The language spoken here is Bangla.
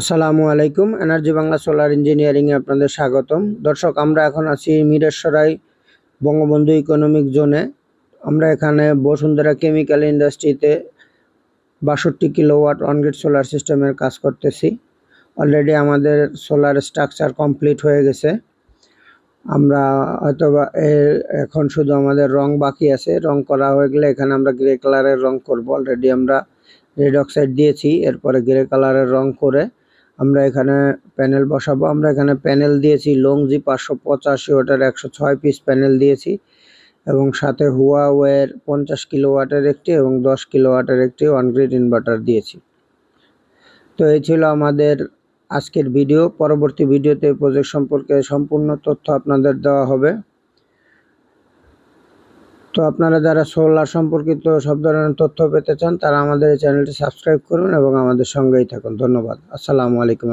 আসসালামু আলাইকুম। এনার্জি বাংলা সোলার ইঞ্জিনিয়ারিংয়ে আপনাদের স্বাগতম। দর্শক, আমরা এখন আছি মিরেশ্বরাই বঙ্গবন্ধু ইকোনমিক জোনে। আমরা এখানে বসুন্ধরা কেমিক্যাল ইন্ডাস্ট্রিতে বাষট্টি কিলোওয়াট অনগ্রিড সোলার সিস্টেমের কাজ করতেছি। অলরেডি আমাদের সোলার স্ট্রাকচার কমপ্লিট হয়ে গেছে। আমরা হয়তোবা এর এখন শুধু আমাদের রং বাকি আছে। রং করা হয়ে গেলে এখানে আমরা গ্রে কালারের রং করব। অলরেডি আমরা রেড অক্সাইড দিয়েছি। এরপরে গ্রে কালারের রং করে আমরা এখানে প্যানেল বসাবো। আমরা এখানে প্যানেল দিয়েছি লংজি পাঁচশো পঁচাশি, ওটার একশো ছয় পিস প্যানেল দিয়েছি। এবং সাথে হুয়াওয়ের পঞ্চাশ কিলো ওয়াটের একটি এবং দশ কিলো ওয়াটের একটি অনগ্রিড ইনভার্টার দিয়েছি। তো এই ছিল আমাদের আজকের ভিডিও পরবর্তী ভিডিওতে প্রজেক্ট সম্পর্কে সম্পূর্ণ তথ্য আপনাদের দেওয়া হবে। তো আপনারা যারা সোলার সম্পর্কিত সব ধরনের তথ্য পেতে চান, তারা আমাদের এই চ্যানেলটি সাবস্ক্রাইব করুন এবং আমাদের সঙ্গেই থাকুন। ধন্যবাদ। আসসালামু আলাইকুম।